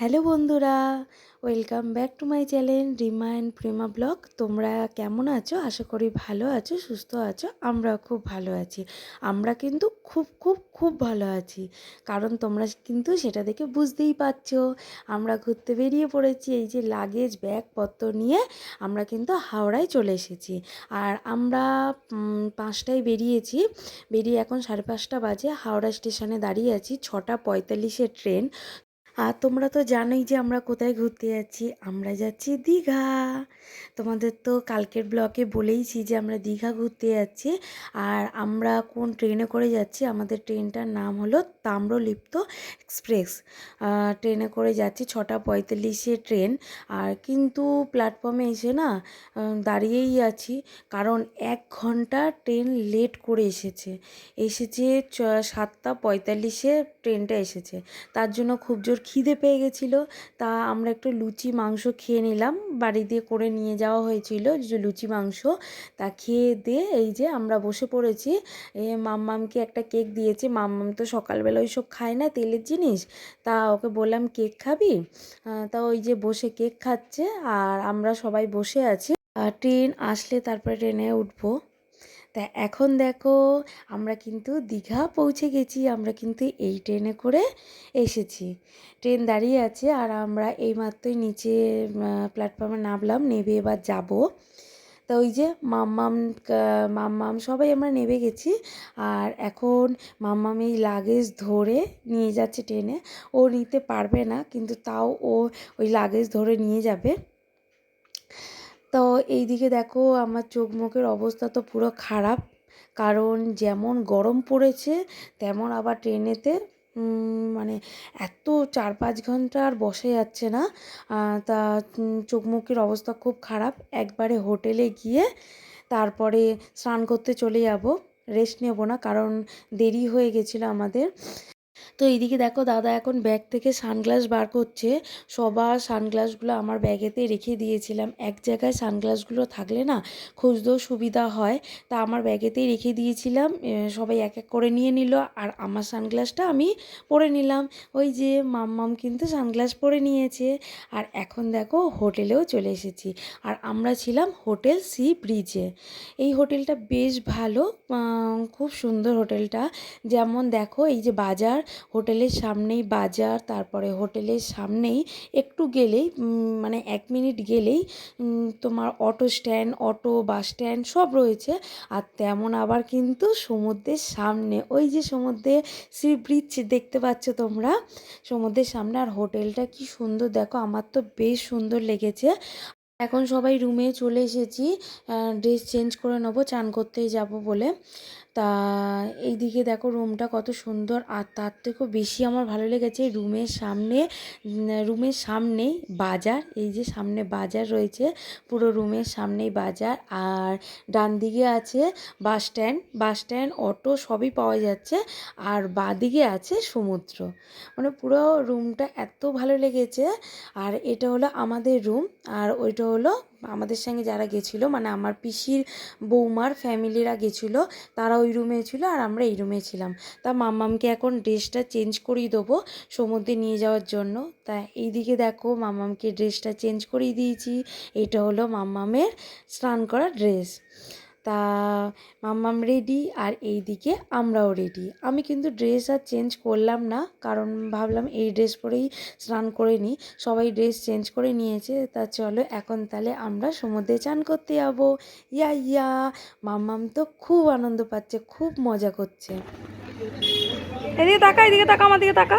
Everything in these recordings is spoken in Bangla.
হ্যালো বন্ধুরা, welcome back to my channel Rima and Prema blog. তোমরা কেমন আছো? আশা করি ভালো আছো, সুস্থ আছো আমরা খুব ভালো আছি। আমরা কিন্তু খুব খুব খুব ভালো আছি। কারণ তোমরা কিন্তু সেটা দেখে বুঝতেই পারছ, আমরা ঘুরতে বেরিয়ে পড়েছি, এই যে লাগেজ ব্যাগপত্র নিয়ে আমরা কিন্তু হাওড়ায় চলে এসেছি। আর আমরা পাঁচটায় বেরিয়েছি, বেরিয়ে এখন সাড়ে পাঁচটা বাজে, হাওড়া স্টেশনে দাঁড়িয়ে আছি, ছটা পঁয়তাল্লিশের ট্রেন। আর তোমরা তো জানোই যে আমরা কোথায় ঘুরতে যাচ্ছি। আমরা যাচ্ছি দীঘা। তোমাদের তো কালকের ব্লকে বলেইছি যে আমরা দীঘা ঘুরতে যাচ্ছি। আর আমরা কোন ট্রেনে করে যাচ্ছি? আমাদের ট্রেনটার নাম হলো তাম্রলিপ্ত এক্সপ্রেস। ট্রেনে করে যাচ্ছি ছটা পঁয়তাল্লিশে ট্রেন। আর কিন্তু প্ল্যাটফর্মে এসে না দাঁড়িয়েই আছি। কারণ এক ঘণ্টা ট্রেন লেট করে এসেছে। এসেছে সাতটা পঁয়তাল্লিশে ট্রেনটা এসেছে। তার জন্য খুব জোর খিদে পেয়ে গেছিল, তা আমরা একটু লুচি, মাংস খেয়ে নিলাম। বাড়ি দিয়ে করে নিয়ে যাওয়া হয়েছিল যে লুচি, মাংস। তা খেয়ে দিয়ে এই যে আমরা বসে পড়েছি মাম্মামকে একটা কেক দিয়েছি। মাম্মাম তো সকালবেলা ওই সব খায় না, তেলের জিনিস। তা ওকে বললাম, কেক খাবি? তা ওই যে বসে কেক খাচ্ছে, আর আমরা সবাই বসে আছি। ট্রেন আসলে তারপরে ট্রেনে উঠবো। তা এখন দেখো, আমরা কিন্তু দীঘা পৌঁছে গেছি, আমরা কিন্তু এই ট্রেনে করে এসেছি। ট্রেন দাঁড়িয়ে আছে আর আমরা এইমাত্রই নিচে প্ল্যাটফর্মে নামলাম, নেবে এবার যাব। তা ওই যে মাম্মাম মাম্মাম, সবাই আমরা নেমে গেছি আর এখন মাম্মাম এই লাগেজ ধরে নিয়ে যাচ্ছে ট্রেনে। ও নিতে পারবে না, কিন্তু তাও ও ওই লাগেজ ধরে নিয়ে যাবে। তো এইদিকে দেখো আমার চোখ মুখের অবস্থা তো পুরো খারাপ। কারণ যেমন গরম পড়েছে, তেমন আবার ট্রেনেতে মানে এত চার পাঁচ ঘণ্টা আর বসা যাচ্ছে না। তা চোখ মুখের অবস্থা খুব খারাপ। একবারে হোটেলে গিয়ে তারপরে স্নান করতে চলে যাব। রেস্ট নেব না, কারণ দেরি হয়ে গেছিল আমাদের। তো এইদিকে দেখো দাদা এখন ব্যাগ থেকে সানগ্লাস বার করছে। সবার সানগ্লাসগুলো আমার ব্যাগেতে রেখে দিয়েছিলাম। এক জায়গায় সানগ্লাসগুলো থাকলে না খুঁজতেও সুবিধা হয়। তা আমার ব্যাগেতেই রেখে দিয়েছিলাম। সবাই এক এক করে নিয়ে নিল। আর আমার সানগ্লাসটা আমি পরে নিলাম। ওই যে মাম্মাম কিন্তু সানগ্লাস পরে নিয়েছে। আর এখন দেখো হোটেলেও চলে এসেছি। আর আমরা ছিলাম হোটেল সি ব্রিজে। এই হোটেলটা বেশ ভালো। খুব সুন্দর হোটেলটা। যেমন দেখো এই যে বাজার হোটেলের সামনেই বাজার, তারপরে হোটেলের সামনেই একটু গেলেই মানে এক মিনিট গেলেই তোমার auto stand, auto, bus stand সব রয়েছে। আর তেমন আবার কিন্তু সমুদ্রের সামনে, ওই যে সমুদ্রে সি ব্রিজ দেখতে পাচ্ছ তোমরা? সমুদ্রের সামনে। আর হোটেলটা কি সুন্দর, দেখো আমার তো বেশ সুন্দর লেগেছে। এখন সবাই রুমে চলে এসেছি ড্রেস চেঞ্জ করে নেব, চান করতে যাব বলে। তা এইদিকে দেখো রুমটা কত সুন্দর আর তার থেকেও বেশি আমার ভালো লেগেছে রুমের সামনে রুমের সামনেই বাজার, এই যে সামনে বাজার রয়েছে, পুরো রুমের সামনেই বাজার আর ডান দিকে আছে bus stand bus stand auto সবই পাওয়া যাচ্ছে আর বাঁদিকে আছে সমুদ্র। মানে পুরো রুমটা এত ভালো লেগেছে আর এটা হলো আমাদের রুম আর ওইটা হলো আমাদের সঙ্গে যারা গেছিল মানে আমার পিসির বৌমার ফ্যামিলিরা গেছিল, তারা ওই রুমে ছিল আর আমরা এই রুমে ছিলাম। তা মাম্মামকে এখন ড্রেসটা চেঞ্জ করিয়ে দেবো সমুদ্রে নিয়ে যাওয়ার জন্য। তা এইদিকে দেখো মাম্মামকে ড্রেসটা চেঞ্জ করিয়ে দিয়েছি। এটা হলো মাম্মামের স্নান করা ড্রেস। তা মাম্মাম রেডি আর এই দিকে আমরাও রেডি আমি কিন্তু ড্রেস আর চেঞ্জ করলাম না, কারণ ভাবলাম এই ড্রেস পরেই স্নান করে নিই। সবাই ড্রেস চেঞ্জ করে নিয়েছে, তা চলো এখন তাহলে আমরা সমুদ্রে চান করতে যাব। ইয়া ইয়া, মাম্মাম তো খুব আনন্দ পাচ্ছে, খুব মজা করছে। এদিকে তাকা এদিকে তাকা, আমার দিকে তাকা।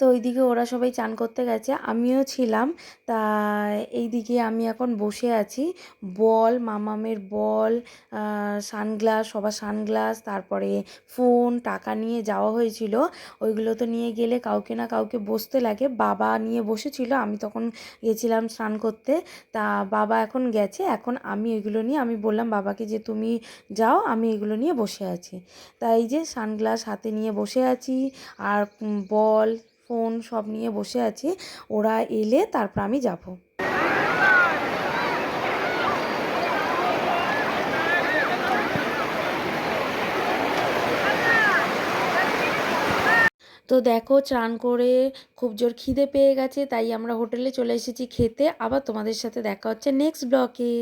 তো ওইদিকে ওরা সবাই চান করতে গেছে। আমিও ছিলাম, তা এইদিকে আমি এখন বসে আছি। বল, মামামের বল সানগ্লাস, সবার সানগ্লাস, তারপরে ফোন, টাকা নিয়ে যাওয়া হয়েছিল। ওইগুলো তো নিয়ে গেলে কাউকে না কাউকে বসতে লাগে। বাবা নিয়ে বসেছিল, আমি তখন গেছিলাম স্নান করতে। তা বাবা এখন গেছে, এখন আমি এগুলো নিয়ে, আমি বললাম, বাবাকে যে তুমি যাও, আমি এগুলো নিয়ে বসে আছি। তাই যে সানগ্লাস হাতে নিয়ে বসে আছি, আর বল ফোন সব নিয়ে বসে আছি। ওরা এলে তারপর আমি যাব। তো দেখো, চান করে খুব জোর খিদে পেয়ে গেছে, তাই আমরা হোটেলে চলে এসেছি খেতে। আবার তোমাদের সাথে দেখা হচ্ছে নেক্সট ব্লকে